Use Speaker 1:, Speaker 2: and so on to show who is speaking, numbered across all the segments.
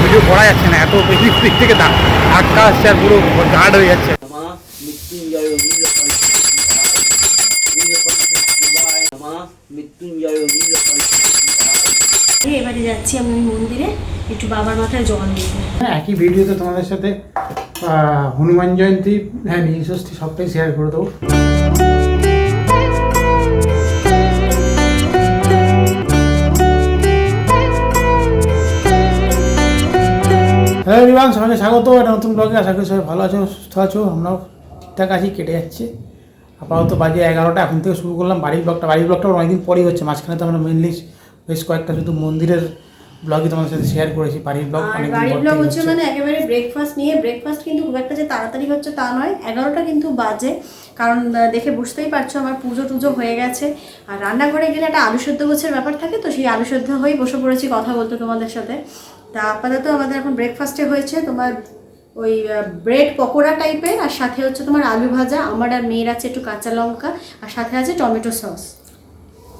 Speaker 1: Video করা যাচ্ছে না এত বেশি দিক থেকে ধাক্কা আসছে আর পুরো গার্ড হয়ে যাচ্ছে।
Speaker 2: এবারে যাচ্ছি আমি মন্দিরে একটু বাবার মাথায় জল দিতে
Speaker 1: হ্যাঁ একই ভিডিওতে তোমাদের সাথে হনুমান জয়ন্তী হ্যাঁ নীল ষষ্ঠী সবটাই শেয়ার করে দেবো। হ্যালো রিবান সবাইকে স্বাগত। একটা নতুন ব্লগে আশা করি সবাই ভালো আছো, সুস্থ আছো। আমরাও ঠিকঠাক আছি, কেটে যাচ্ছে। আপাতত বাজে এগারোটা, এখন থেকে শুরু করলাম। বাড়ির ব্লগটা বাড়ির ব্লগটা অনেকদিন পরেই হচ্ছে। মাঝখানে তো আমরা মেনলি বেশ কয়েকটা শুধু মন্দিরের ব্লগই তোমাদের সাথে শেয়ার করেছি বাড়ির ব্লগ
Speaker 2: আর বাড়ির ব্লগ হচ্ছে। মানে একেবারে ব্রেকফাস্ট নিয়ে ব্রেকফাস্ট কিন্তু খুব একটা যে তাড়াতাড়ি হচ্ছে তা নয় এগারোটা কিন্তু বাজে কারণ দেখে বুঝতেই পারছ আমার পুজো টুজো হয়ে গেছে। আর রান্নাঘরে গেলে একটা আলু সেদ্ধ গোছের ব্যাপার থাকে তো সেই আলু সেদ্ধ হয়েই বসে পড়েছি কথা বলতে তোমাদের সাথে। তা আপাতত আমাদের এখন ব্রেকফাস্টে হয়েছে তোমার ওই ব্রেড পকোড়া টাইপের আর সাথে হচ্ছে তোমার আলু ভাজা আমার আর মেয়ের আছে একটু কাঁচা লঙ্কা আর সাথে আছে টমেটো সস।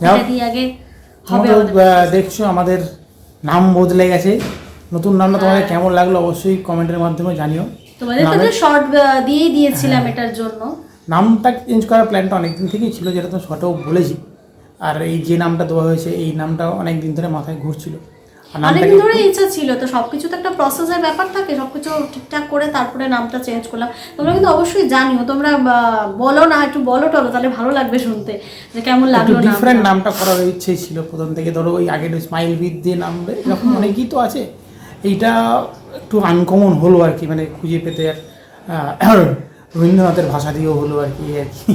Speaker 2: এটা দিয়ে আগে হবে
Speaker 1: তোমরা দেখছ আমাদের নাম বদলে গেছে। নতুন নামটা তোমাদের কেমন লাগল অবশ্যই কমেন্টের মাধ্যমে জানিও।
Speaker 2: তোমাদের তো শর্ট দিয়েই দিয়েছিলাম এটার জন্য।
Speaker 1: নামটা চেঞ্জ করার প্ল্যানটা অনেকদিন থেকেই ছিল যেটা তো শর্টেও বলেছি। আর এই যে নামটা দেওয়া হয়েছে এই নামটা অনেক দিন ধরে মাথায় ঘুরছিল।
Speaker 2: অনেকদিন ধরে ইচ্ছা ছিল তো সবকিছু তো একটা প্রসেসের ব্যাপার থাকে সবকিছু ঠিকঠাক করে তারপরে নামটা চেঞ্জ করলাম। তোমরা কিন্তু অবশ্যই জানিও তোমরা বলো না একটু বলো টলো তাহলে ভালো লাগবে শুনতে যে কেমন লাগল
Speaker 1: ডিফারেন্ট
Speaker 2: নামটা
Speaker 1: করার ইচ্ছে ছিল প্রথম থেকে ধরো ওই আগের স্মাইল বিদ দিয়ে নাম এরকম অনেকই তো আছে। এইটা একটু আনকমন হলো আর কি মানে খুঁজে পেতে আর রবীন্দ্রনাথের ভাষা দিয়েও হলো আর কি আর কি।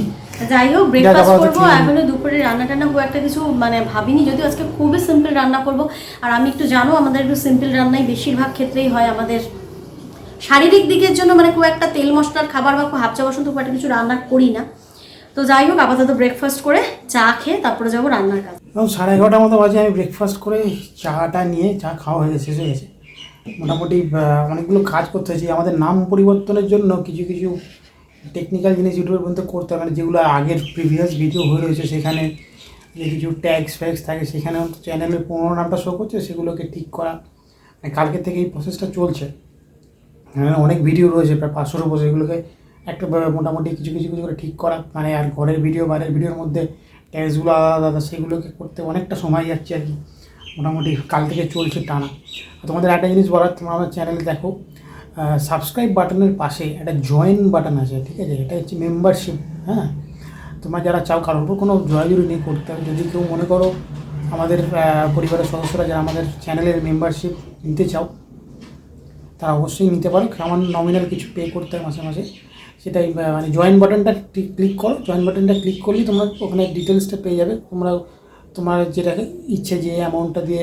Speaker 2: যাই হোক ব্রেকফাস্ট করব। এখনও দুপুরে রান্না টান্না খুব একটা কিছু মানে ভাবিনি যদিও আজকে খুবই সিম্পল রান্না করব। আর আমি একটু জানো আমাদের একটু সিম্পল রান্নাই বেশিরভাগ ক্ষেত্রেই হয় আমাদের শারীরিক দিকের জন্য মানে খুব একটা তেল মশলার খাবার বা খুব হাফচা বাসন তো খুব একটা কিছু রান্না করি না। তো যাই হোক আপাতত ব্রেকফাস্ট করে চা খেয়ে তারপরে যাব রান্নার কাজ।
Speaker 1: এবং সাড়ে এগারোটার মতো বাজে আমি ব্রেকফাস্ট করে চাটা নিয়ে চা খাওয়া হয়ে গেছে শেষ হয়ে গেছে। মোটামুটি অনেকগুলো কাজ করতে হয়েছে। আমাদের নাম পরিবর্তনের জন্য কিছু কিছু টেকনিক্যাল জিনিস ইউটিউবের মধ্যে করতে হবে মানে যেগুলো আগের প্রিভিয়াস ভিডিও হয়ে রয়েছে সেখানে যে কিছু ট্যাক্স ফ্যাক্স থাকে, সেখানে চ্যানেলের পুরোনো নামটা শো করছে, সেগুলোকে ঠিক করা। মানে কালকে থেকে এই প্রসেসটা চলছে। অনেক ভিডিও রয়েছে, প্রায় পাঁচশোর উপর সেগুলোকে একটা মোটামুটি কিছু কিছু কিছু করে ঠিক করা। মানে আর ঘরের ভিডিও বাইরের ভিডিওর মধ্যে ট্যাক্সগুলো আলাদা আলাদা, সেগুলোকে করতে অনেকটা সময় যাচ্ছে আর কি। মোটামুটি কাল থেকে চলছে টানা। তোমাদের একটা জিনিস বলার, তোমরা আমার চ্যানেলে দেখো। সাবস্ক্রাইব বাটনের পাশে একটা জয়েন বাটন আছে, ঠিক আছে? এটা হচ্ছে মেম্বারশিপ হ্যাঁ? তোমরা যারা চাও, কারোর উপর কোনো জয়জুরি নেই করতে হবে। যদি কেউ মনে করো আমাদের পরিবারের সদস্যরা যারা আমাদের চ্যানেলের মেম্বারশিপ নিতে চাও, তারা অবশ্যই নিতে পারো। আমার নমিনাল কিছু পে করতে হয় মাসে মাসে। সেটাই মানে জয়েন বাটনটা ক্লিক করো। জয়েন বাটনটা ক্লিক করলেই তোমরা ওখানে ডিটেলসটা পেয়ে যাবে। তোমরা তোমার যেটাকে ইচ্ছে যে অ্যামাউন্টটা দিয়ে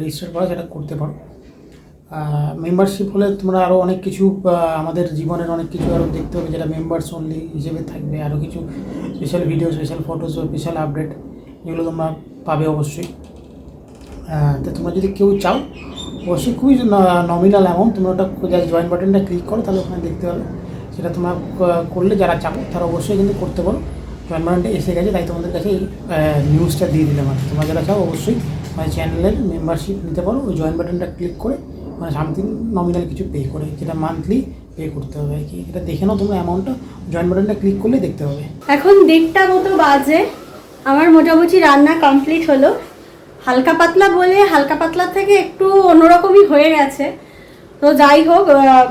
Speaker 1: রেজিস্টার করা, সেটা করতে পারো। মেম্বারশিপ হলে তোমরা আরও অনেক কিছু আমাদের জীবনের অনেক কিছু আরও দেখতে হবে, যেটা মেম্বার্স অনলি হিসেবে থাকবে আরও কিছু special video special photos special update এগুলো তোমরা পাবে অবশ্যই। তো তোমরা যদি কেউ চাও, অবশ্যই খুবই নমিনাল অ্যামাউন্ট তোমরা ওটা জাস্ট জয়েন বাটনটা ক্লিক করো, তাহলে ওখানে দেখতে পাবে। সেটা তোমরা করলে যারা চাপো তারা অবশ্যই কিন্তু করতে পারো। জয়েন বাটনটা এসে গেছে, তাই তোমাদের কাছে এই নিউজটা দিয়ে দিলাম আর তোমরা যারা চাও, অবশ্যই মানে চ্যানেলের মেম্বারশিপ নিতে পারো। ওই জয়েন বাটনটা ক্লিক করে মানে সামথিং নমিনাল কিছু পে করে, যেটা মান্থলি পে করতে হবে। আর কি এটা দেখে নাও তোমরা অ্যামাউন্টটা জয়েন বাটনটা ক্লিক করলে দেখতে পাবে।
Speaker 2: এখন দেড়টা মতো বাজে, আমার মোটামুটি রান্না কমপ্লিট হলো। হালকা পাতলা বলে হালকা পাতলা থেকে একটু অন্যরকমই হয়ে গেছে। তো যাই হোক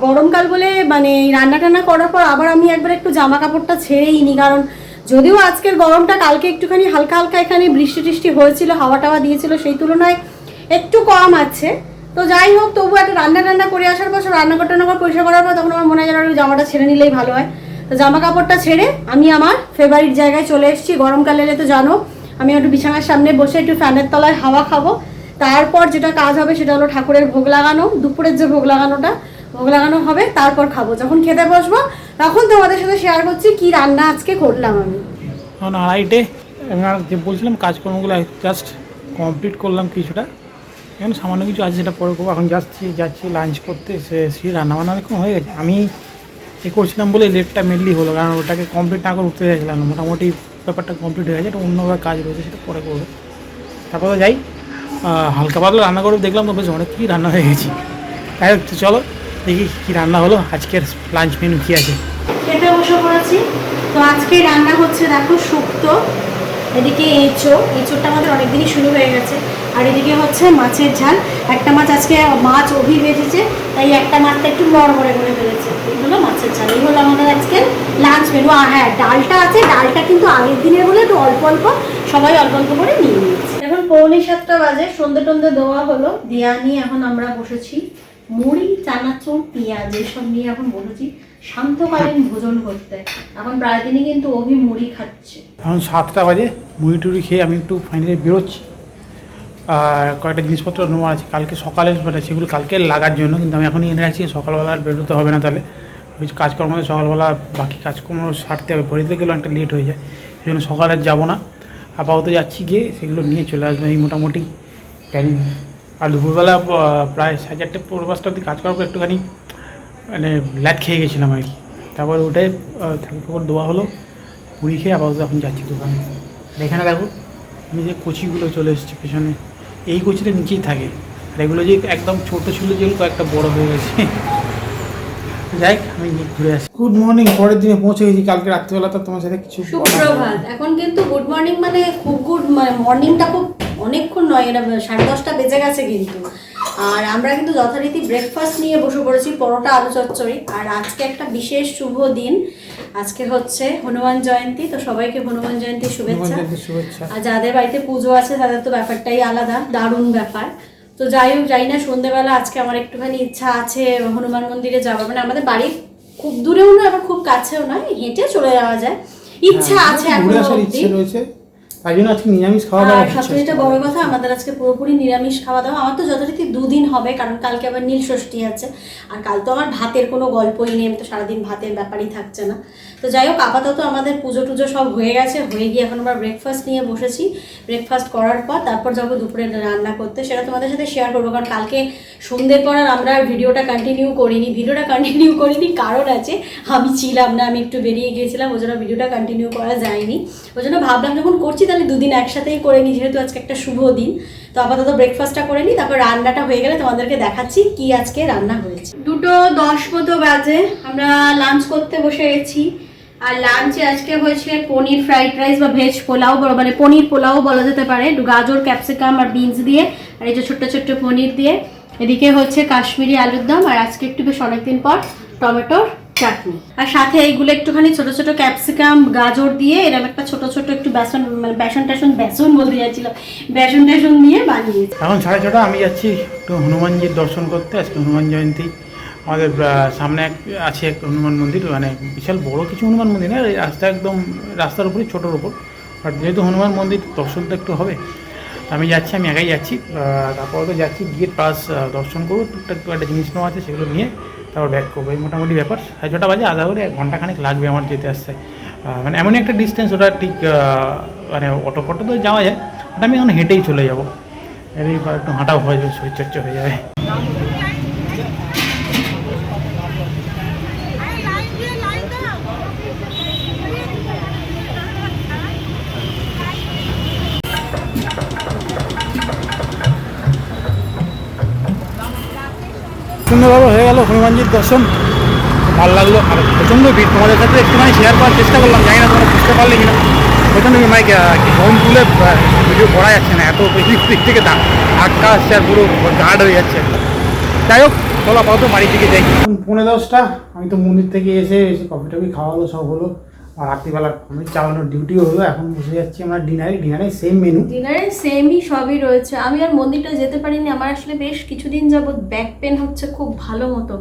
Speaker 2: গরমকাল বলে মানে রান্না টান্না করার পর আবার আমি একবার একটু জামা কাপড়টা ছেড়েই নি, কারণ যদিও আজকের গরমটা কালকে একটুখানি হালকা হালকা এখানে বৃষ্টি টিষ্টি হয়েছিল, হাওয়া টাওয়া দিয়েছিল, সেই তুলনায় একটু কম আছে। তো যাই হোক তবু একটা রান্না টান্না করে আসার পর সব রান্নাঘর টান্নাঘর পরিষ্কার করার পর তখন আমার মনে হয় জামাটা ছেড়ে নিলেই ভালো হয়। তো জামা কাপড়টা ছেড়ে আমি আমার ফেভারিট জায়গায় চলে এসেছি। গরমকালে এলে তো জানো, আমি একটু বিছানার সামনে বসে একটু ফ্যানের তলায় হাওয়া খাব। তারপর যেটা কাজ হবে সেটা হলো ঠাকুরের ভোগ লাগানো, দুপুরের যে ভোগ লাগানোটা, ভোগ লাগানো হবে, তারপর খাব। যখন খেতে বসবো, তখন তোমাদের সাথে শেয়ার করছি কি রান্না আজকে করলাম আমি।
Speaker 1: আড়াইটে এবার যে বলছিলাম কাজকর্মগুলো জাস্ট কমপ্লিট করলাম কিছুটা। এখন সামান্য কিছু আছে সেটা পরে করব। এখন যাচ্ছি যাচ্ছি লাঞ্চ করতে সে সে রান্নাবান্না এখন হয়ে গেছে। আমি এ করছিলাম বলে লেটটা মেনলি হলো, কারণ ওটাকে কমপ্লিট না করে উঠতে চাইছিলাম মোটামুটি ব্যাপারটা কমপ্লিট হয়ে গেছে, এটা অন্যভাবে কাজ রয়েছে, সেটা পরে করব। তারপরে যাই হালকা পাতলা রান্না করে দেখলাম তো বেশ অনেক কী রান্না হয়ে গেছি। তাই চলো, দেখি কী রান্না হলো। আজকের লাঞ্চ মেনু কী আছে?
Speaker 2: খেতে বসে পড়েছি। তো আজকে রান্না হচ্ছে, দেখো, শুক্তো, এদিকে এঁচো। এঁচোটা আমাদের অনেকদিনই শুরু হয়ে গেছে। আর এদিকে হচ্ছে মাছের ঝাল। একটা মাছ আজকে মাছ অভি বেজেছে তাই একটা মাছটা একটু নড়বড়ে করে ফেলেছে। এগুলো মাছের ঝাল। এই হলো আমাদের আজকে লাঞ্চ মেনু আর হ্যাঁ ডালটা আছে ডালটা কিন্তু আগের দিনের বলে একটু অল্প অল্প সবাই অল্প অল্প করে নিয়ে নিয়েছে। এখন পৌনে সাতটা বাজে সন্ধে টন্ধে দেওয়া হলো। দেওয়া নিয়ে এখন আমরা বসেছি। মুড়ি চানাচুর পেঁয়াজ এসব নিয়ে এখন বসেছি। শান্তকালীন ভোজন করতে। এখন প্রায় দিনই কিন্তু অভি মুড়ি খাচ্ছে।
Speaker 1: এখন সাতটা বাজে মুড়ি টুড়ি খেয়ে আমি একটু ফাইনালি বেরোচ্ছি। আর কয়েকটা জিনিসপত্র নেওয়া আছে। কালকে সকালে মানে সেগুলো কালকে লাগার জন্য কিন্তু আমি এখনই এনে রাখছি। সকালবেলা আর বেরোতে হবে না তাহলে। ওই কাজকর্ম সকালবেলা বাকি কাজকর্ম সারতে হবে। ভরিতে গেলেও একটা লেট হয়ে যায়। সেই জন্য সকালে যাব না। আপাতত যাচ্ছি গিয়ে সেগুলো নিয়ে চলে আসব এই মোটামুটি। প্ল্যানিং আর দুপুরবেলা প্রায় সাড়ে চারটে পনেরো পাঁচটা অব্দি কাজ করার পর একটুখানি মানে ল্যাট খেয়ে গেছিলাম আর কি। তারপর ওটাই ঠাকুর দেওয়া হলো। মুড়ি খেয়ে আপাতত এখন যাচ্ছি দোকানে। এখানে দেখো। আমি যে কচিগুলো চলে এসেছি পেছনে। এই কচিটা নিচেই থাকে। আর এগুলো যে একদম ছোটো ছিল যেগুলো কয়েকটা বড় হয়ে গেছে। যাই আমি ঘুরে আসি। গুড মর্নিং পরের দিনে পৌঁছে গেছি। কালকে রাত্রিবেলা তো তোমার সাথে কিছু
Speaker 2: সুপ্রভাত এখন কিন্তু গুড মর্নিং মানে খুব গুড মানে মর্নিংটা খুব অনেকক্ষণ নয় এটা সাড়ে দশটা বেজে গেছে কিন্তু। আর আমরা কিন্তু যথারীতি ব্রেকফাস্ট নিয়ে বসে পড়েছি পরোটা আলু চচ্চড়ি। আর আজকে একটা বিশেষ শুভ দিন। আজকে হচ্ছে হনুমান জয়ন্তী তো সবাইকে হনুমান জয়ন্তীর শুভেচ্ছা। আর যাদের বাড়িতে পুজো আছে তাদের তো ব্যাপারটাই আলাদা দারুণ ব্যাপার। তো যাই হোক যাই না সন্ধেবেলা আজকে আমার একটুখানি ইচ্ছা আছে হনুমান মন্দিরে যাওয়ার। মানে আমাদের বাড়ির খুব দূরেও নয় আবার খুব কাছেও নয় হেঁটে চলে যাওয়া যায়। ইচ্ছা
Speaker 1: হ্যাঁ,
Speaker 2: আছে এখন
Speaker 1: তাই জন্য আজকে নিরামিষ খাওয়া দাওয়া
Speaker 2: বড় কথা আমাদের আজকে পুরোপুরি নিরামিষ খাওয়া দাওয়া। আমার তো যথারীতি দুদিন হবে কারণ কালকে আবার নীল ষষ্ঠী আছে। আর কাল তো আমার ভাতের কোনো গল্পই নেই আমি তো সারাদিন ভাতের ব্যাপারই থাকছে না। তো যাই হোক আপাতত আমাদের পুজো টুজো সব হয়ে গেছে হয়ে গিয়ে এখন আমরা ব্রেকফাস্ট নিয়ে বসেছি। ব্রেকফাস্ট করার পর তারপর যাব দুপুরে রান্না করতে। সেটা তোমাদের সাথে শেয়ার করব কারণ কালকে সন্ধ্যের পর আর আমরা ভিডিওটা কন্টিনিউ করিনি। ভিডিওটা কন্টিনিউ করিনি কারণ আছে আমি ছিলাম না আমি একটু বেরিয়ে গিয়েছিলাম ওই জন্য ভিডিওটা কন্টিনিউ করা যায়নি। ওই জন্য ভাবলাম যখন করছি তাহলে দুদিন একসাথেই করে নিই, যেহেতু আজকে একটা শুভ দিন। তো আপাতত ব্রেকফাস্টটা করে নিই, তারপর রান্নাটা হয়ে গেলে তোমাদেরকে দেখাচ্ছি কি আজকে রান্না হয়েছে। দুটো দশ মতো বাজে, আমরা লাঞ্চ করতে বসে গেছি। আর লাঞ্চে আজকে হয়েছে পনির ফ্রাইড রাইস বা ভেজ পোলাও মানে পনির পোলাও বলা যেতে পারে। গাজর ক্যাপসিকাম আর বিনস দিয়ে, আর এই যে ছোট্ট ছোট্ট পনির দিয়ে। এদিকে হচ্ছে কাশ্মীরি আলুর দম, আর আজকে একটু বেশ অনেকদিন পর টমেটোর চাটনি। আর সাথে এইগুলো একটুখানি ছোট ছোট ক্যাপসিকাম, গাজর দিয়ে এরকম একটা ছোট ছোট একটু বেসন মানে বেসন টেসন, বেসন বলতে যাচ্ছিলাম বেসন টেসন নিয়ে বানিয়েছি।
Speaker 1: এখন সাড়ে ছটা, আমি যাচ্ছি একটু হনুমানজির দর্শন করতে, আজকে হনুমান জয়ন্তী। আমাদের সামনে এক, আছে এক হনুমান মন্দির মানে বিশাল বড় কিছু হনুমান মন্দির না রাস্তা একদম, রাস্তার উপরই, ছোটোর উপর। বাট যেহেতু হনুমান মন্দির দর্শন তো একটু হবে, আমি যাচ্ছি, আমি একাই যাচ্ছি তারপর তো যাচ্ছি, গিয়ে প্লাস দর্শন করব। টুকটাক একটা জিনিস নেওয়া আছে, সেগুলো নিয়ে তারপর ব্যাক করব। এই মোটামুটি ব্যাপার। ছটা বাজে, আধা করে এক ঘণ্টা খানিক লাগবে আমার যেতে আসতে। মানে এমনই একটা ডিস্টেন্স ওটা ঠিক মানে অটো ফটো তো যাওয়া যায় ওটা আমি এখন হেঁটেই চলে যাব। এবার একটু হাঁটাও হয়ে যাবে শরীরচর্চা হয়ে যাবে। সুন্দরভাবে হয়ে গেল হনুমানজির দর্শন। ভালো লাগল। আর প্রচণ্ড ভিড়। তোমাদের সাথে একটুখানি শেয়ার করার চেষ্টা করলাম। জানি না তোমরা বুঝতে পারলে কিনা। প্রচণ্ড মাইক ফোন তুলে ভিডিও করা যাচ্ছে না। এত বেশি দিক থেকে ধাক্কা আসছে আর পুরো গার্ড হয়ে যাচ্ছে। যাই হোক, চলো আপাতত বাড়ি থেকে যাই। পৌনে দশটা। আমি তো মন্দির থেকে এসে এসে কফি টফি খাওয়া হলো সব হলো। আর রাত্রিবেলা আমি চালানোর ডিউটিও হলো, এখন বসে যাচ্ছি আমরা ডিনারে ডিনারে সেম মেনু
Speaker 2: ডিনারে সেমই সবই রয়েছে। আমি আর মন্দিরটা যেতে পারিনি। আমার আসলে বেশ কিছুদিন যাবৎ ব্যাক পেন হচ্ছে খুব ভালো মতো।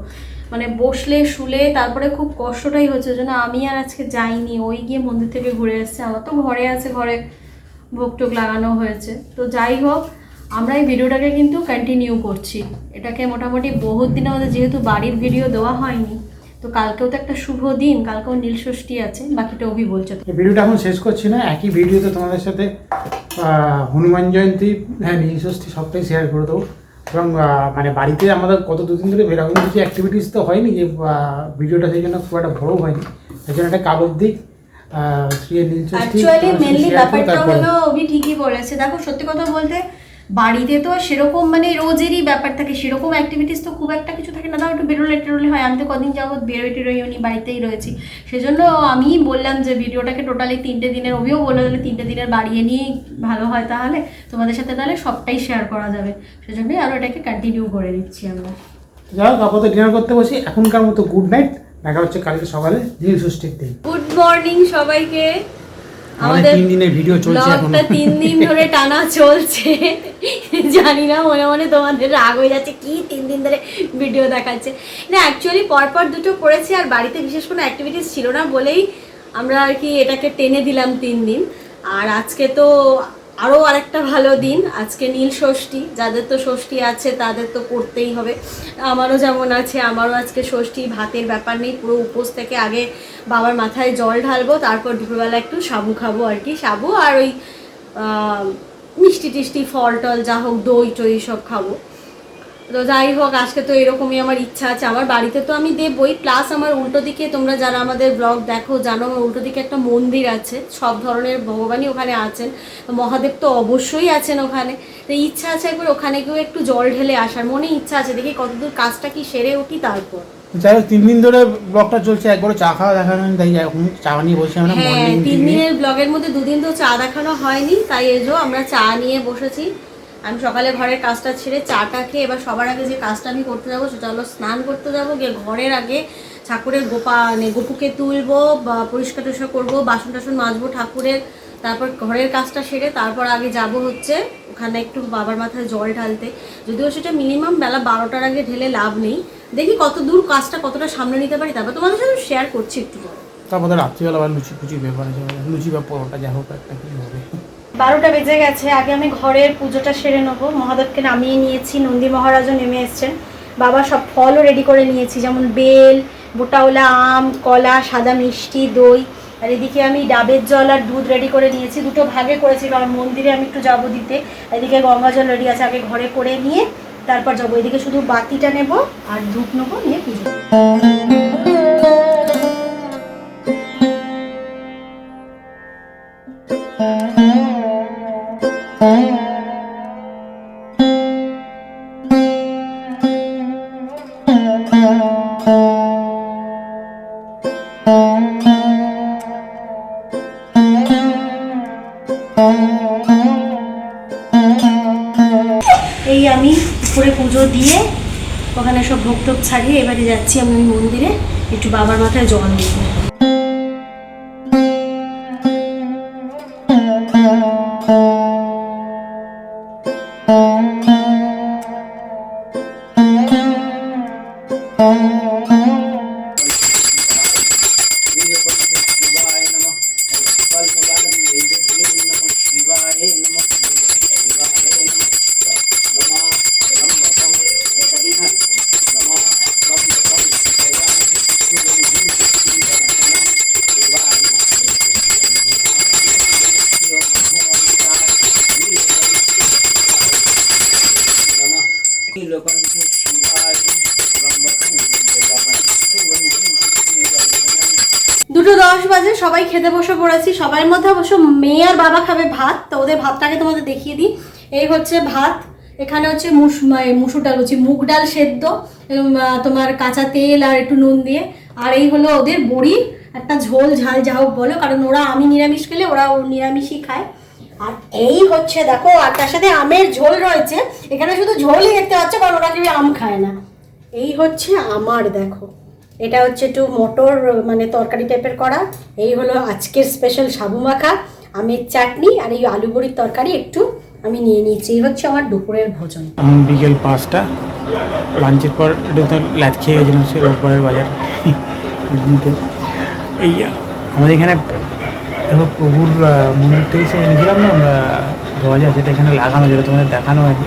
Speaker 2: মানে বসলে, শুলে, তারপরে খুব কষ্টটাই হচ্ছে যেন আমি আর আজকে যাইনি। ওই গিয়ে মন্দির থেকে ঘুরে এসেছে আমার তো ঘরে আছে, ঘরে ভোগ টোক লাগানো হয়েছে। তো যাই হোক, আমরা এই ভিডিওটাকে কিন্তু কন্টিনিউ করছি। এটাকে মোটামুটি বহুত দিন আমাদের যেহেতু বাড়ির ভিডিও দেওয়া হয়নি তো কালকেও তো একটা শুভ দিন কালকেও নীল ষষ্ঠী আছে বাকিটা অভি বলছে
Speaker 1: ভিডিওটা এখন শেষ করছি না একই ভিডিওতে তোমাদের সাথে হনুমান জয়ন্তী হ্যাঁ নীল ষষ্ঠী সবটাই শেয়ার করে দেবো। এবং মানে বাড়িতে আমাদের কত দুদিন ধরে এরকম কিছু অ্যাক্টিভিটিস তো হয়নি যে ভিডিওটা সেই জন্য খুব একটা বড় হয়নি। সেই জন্য একটা কাগজ দিক শুয়ে নীল ষষ্ঠী
Speaker 2: অ্যাকচুয়ালি মেনলি ব্যাপারটা হলো অভি ঠিকই বলেছে। দেখো সত্যি কথা বলতে বাড়িতে তো সেরকম মানে রোজেরই ব্যাপার থাকে সেরকম অ্যাক্টিভিটিস তো খুব একটা কিছু থাকে না। তাও একটু বেরোলে টেরোলে হয় আমি তো কদিন যাবত বেরোয় টেরোই উনি বাড়িতেই রয়েছি। সেজন্য আমি বললাম যে ভিডিওটাকে টোটালি তিনটে দিনের অভিও বলল তাহলে তিনটে দিনের বাড়িয়ে নিয়েই ভালো হয় তাহলে তোমাদের সাথে তাহলে সবটাই শেয়ার করা যাবে। সেজন্যই আরও এটাকে কন্টিনিউ করে দিচ্ছি আমরা।
Speaker 1: যাই হোক আপাতত ডিনার করতে বসি। এখনকার মতো গুড নাইট দেখা হচ্ছে কালকে সকালে। নীল ষষ্ঠীর দিন
Speaker 2: গুড মর্নিং সবাইকে।
Speaker 1: আমাদের তিন দিনের ভিডিও চলছে এখন।
Speaker 2: তিন দিন ধরে টানা চলছে। জানি না মনে মনে তোমাদের রাগ হয়ে যাচ্ছে কি তিন দিন ধরে ভিডিও দেখাচ্ছে। না অ্যাকচুয়ালি পরপর দুটো করেছি আর বাড়িতে বিশেষ কোনো অ্যাক্টিভিটিস ছিল না বলেই আমরা আর কি এটাকে টেনে দিলাম তিন দিন। আর আজকে তো আরও আরেকটা ভালো দিন, আজকে নীল ষষ্ঠী, যাদের তো ষষ্ঠী আছে তাদের তো করতেই হবে। আমারও যেমন আছে, আমারও আজকে ষষ্ঠী, ভাতের ব্যাপার নেই, পুরো উপোস থেকে আগে বাবার মাথায় জল ঢালবো, তারপর দুপুরবেলা একটু সাবু খাব আর কি সাবু আর ওই মিষ্টি টিষ্টি, ফল টল যা হোক দই টই সব খাব। তো যাই হোক আজকে তো এরকমই আমার ইচ্ছা আছে। আমার বাড়িতে তো আমি দেবই প্লাস আমার উল্টো দিকে তোমরা যারা আমাদের ব্লগ দেখো জানো আমার উল্টো দিকে একটা মন্দির আছে সব ধরনের ভগবানই ওখানে আছেন। মহাদেব তো অবশ্যই আছেন ওখানে। তো ইচ্ছা আছে একবার ওখানে গিয়েও একটু জল ঢেলে আসার মনে ইচ্ছা আছে দেখি কতদূর কাজটা কি সেরে উঠি তারপর।
Speaker 1: যাই হোক তিন দিন ধরে ব্লগটা চলছে একবারও চা খাওয়া দেখানো তাই এখন চা নিয়ে বসে আমরা
Speaker 2: হ্যাঁ তিন দিনের ব্লগের মধ্যে দুদিন তো চা দেখানো হয়নি তাই এজো আমরা চা নিয়ে বসেছি। আমি সকালে ঘরের কাজটা ছেড়ে চাটা খেয়ে এবার সবার আগে যে কাজটা আমি করতে যাব সেটা হলো স্নান করতে যাব, গিয়ে ঘরের আগে ঠাকুরের গোপা মানে গোপুকে তুলবো, বা পরিষ্কার টরিষ্কার করব, বাসন টাসন মাজবো ঠাকুরের, তারপর ঘরের কাজটা সেরে তারপর আগে যাব হচ্ছে ওখানে একটু বাবার মাথায় জল ঢালতে। যদিও সেটা মিনিমাম বেলা বারোটার আগে ঢেলে লাভ নেই। দেখি কত দূর কাজটা কতটা সামনে নিতে পারি, তারপর তোমাদের সাথে শেয়ার করছি একটু। পরে
Speaker 1: তারপরে রাত্রিবেলা আবার লুচি ফুচি ব্যাপার লুচি বা পরোটা যা হোক একটা কি হবে।
Speaker 2: বারোটা বেজে গেছে, আগে আমি ঘরের পুজোটা সেরে নেব। মহাদেবকে নামিয়ে নিয়েছি, নন্দী মহারাজও নেমে এসছেন। বাবা সব ফলও রেডি করে নিয়েছি, যেমন বেল, বোটাওলা, আম, কলা, সাদা মিষ্টি, দই। আর এদিকে আমি ডাবের জল আর দুধ রেডি করে নিয়েছি, দুটো ভাগে করেছি, কারণ মন্দিরে আমি একটু যাব দিতে। এদিকে গঙ্গা জল রেডি আছে, আগে ঘরে করে নিয়ে তারপর যাব। এদিকে শুধু বাতিটা নেব আর ধূপ নেব, নিয়ে পুজো এই আমি উপরে পুজো দিয়ে ওখানে সব ভোগ টোক ছাড়িয়ে এবারে যাচ্ছি আমি মন্দিরে। একটু বাবার মাথায় জল দেবো খেতে বসে পড়েছি সবার মধ্যে অবশ্য মেয়ে আর বাবা খাবে ভাত, তো ওদের ভাতটাকে তোমাদের দেখিয়ে দিই। এই হচ্ছে ভাত, এখানে হচ্ছে মুস মুসুর ডাল হচ্ছে মুগ ডাল সেদ্ধ তোমার কাঁচা তেল আর একটু নুন দিয়ে। আর এই হলো ওদের বড়ি, একটা ঝোল, ঝাল যা হোক বলো, কারণ ওরা আমি নিরামিষ খেলে ওরা ও নিরামিষই খায়। আর এই হচ্ছে দেখো, আর তার সাথে আমের ঝোল রয়েছে, এখানে শুধু ঝোলই দেখতে পাচ্ছ, কারণ ওরা কেউ আম খায় না। এই হচ্ছে আমার, দেখো। এটা হচ্ছে একটু মটর মানে তরকারি টাইপের করা। এই হলো আজকের স্পেশাল সাবু মাখা, আমের চাটনি আর এই আলু বড়ির তরকারি একটু আমি নিয়ে নিয়েছি। এই হচ্ছে আমার দুপুরের ভোজন।
Speaker 1: বিকেল পাঁচটা লাঞ্চের পর লাচ খেয়ে গেছিলাম, সে রোববারের বাজার। এই আমাদের এখানে দেখো প্রভুর মন্দির থেকে সে এনেছিলাম না আমরা, দরজা যেটা এখানে লাগানো যেটা তোমাদের দেখানো হয়নি।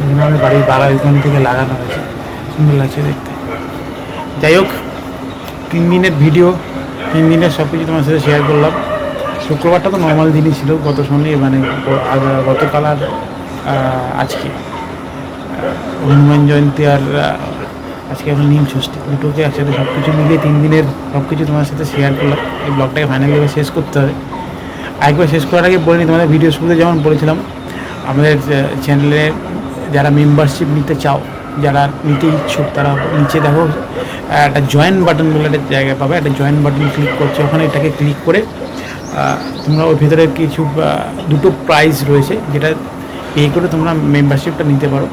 Speaker 1: এখানে আমাদের বাড়ির বাগান থেকে লাগানো হয়েছে। সুন্দর লাগছে দেখতে। যাই হোক, তিন দিনের ভিডিও তিন দিনের সব কিছু তোমার সাথে শেয়ার করলাম। শুক্রবারটা তো নর্মাল দিনই ছিল, গত শনি মানে গতকাল আর আজকে। হনুমান জয়ন্তী আর আজকে এখন নীল ষষ্ঠী। দুটোকে একসাথে সব কিছু মিলিয়ে তিন দিনের সব কিছু তোমার সাথে শেয়ার করলাম। এই ব্লগটাকে ফাইনালি এবার শেষ করতে হবে। আরেকবার শেষ করার আগে বলিনি তোমাদের ভিডিও শুরুতে যেমন বলেছিলাম, আমাদের চ্যানেলে যারা মেম্বারশিপ নিতে চাও যারা নিতে ইচ্ছুক তারা নিচে দেখো, একটা জয়েন বাটন বলে একটা জায়গা পাবে, একটা জয়েন বাটন ক্লিক করছে। ওখানে এটাকে ক্লিক করে তোমরা ওর ভেতরে কিছু দুটো প্রাইস রয়েছে, যেটা পে করে তোমরা মেম্বারশিপটা নিতে পারো।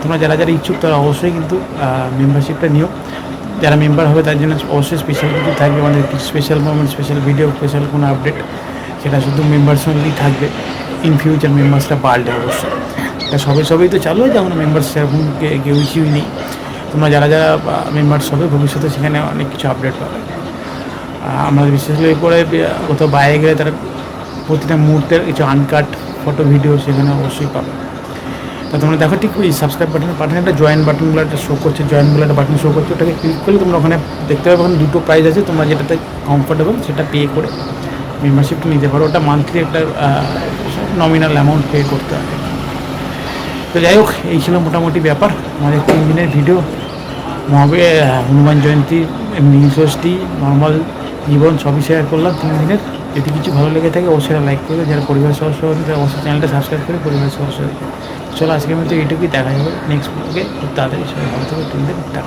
Speaker 1: তোমরা যারা যারা ইচ্ছুক তারা অবশ্যই কিন্তু মেম্বারশিপটা নিও। যারা মেম্বার হবে তার জন্য অবশ্যই স্পেশাল কিছু থাকবে আমাদের কিছু special moment special video special কোনো আপডেট সেটা শুধু মেম্বার্স অনলি থাকবে। ইন ফিউচার মেম্বার্সটা বাড়লে অবশ্যই। এটা সবে সবেই তো চালু হয়েছে আমরা মেম্বার্স সেরকম কেউ ইস্যুই নেই। তোমরা যারা যারা মেম্বার্স হবে, ভবিষ্যতে সেখানে অনেক কিছু আপডেট পাবে। আমরা বিশেষ করে কোথাও বাইরে গেলে তারা প্রতিটা মুহূর্তের কিছু আনকাট ফটো ভিডিও সেখানে অবশ্যই পাবে। তা তোমরা দেখো ঠিক ওই সাবস্ক্রাইব বাটনের পাঠানে, একটা জয়েন বাটনগুলো একটা শো করছে জয়েন বলে একটা বাটন শো করছে, ওটাকে ক্লিক করলে তোমরা ওখানে দেখতে পাবে, ওখানে দুটো প্রাইস আছে, তোমরা যেটাতে কমফোর্টেবল সেটা পে করে মেম্বারশিপটা নিতে পারো। ওটা মান্থলি একটা নমিনাল অ্যামাউন্ট পে করতে হবে। তো যাই হোক, এই ছিল মোটামুটি ব্যাপার। আমাদের তিন দিনের ভিডিও মহাবে হনুমান জয়ন্তী, এমনি ষষ্ঠী নর্মাল জীবন, সবই শেয়ার করলাম তিন দিনের যদি কিছু ভালো লেগে থাকে, অবশ্যই লাইক করবে। যারা পরিবার সদস্য তারা অবশ্যই চ্যানেলটা সাবস্ক্রাইব করে পরিবার সদস্য। চলো, আজকের মধ্যে এইটুকুই দেখা যাবে নেক্সট ব্লগে তাড়াতাড়ি সবাই ভালো থাকবে তিন দিন টাটা।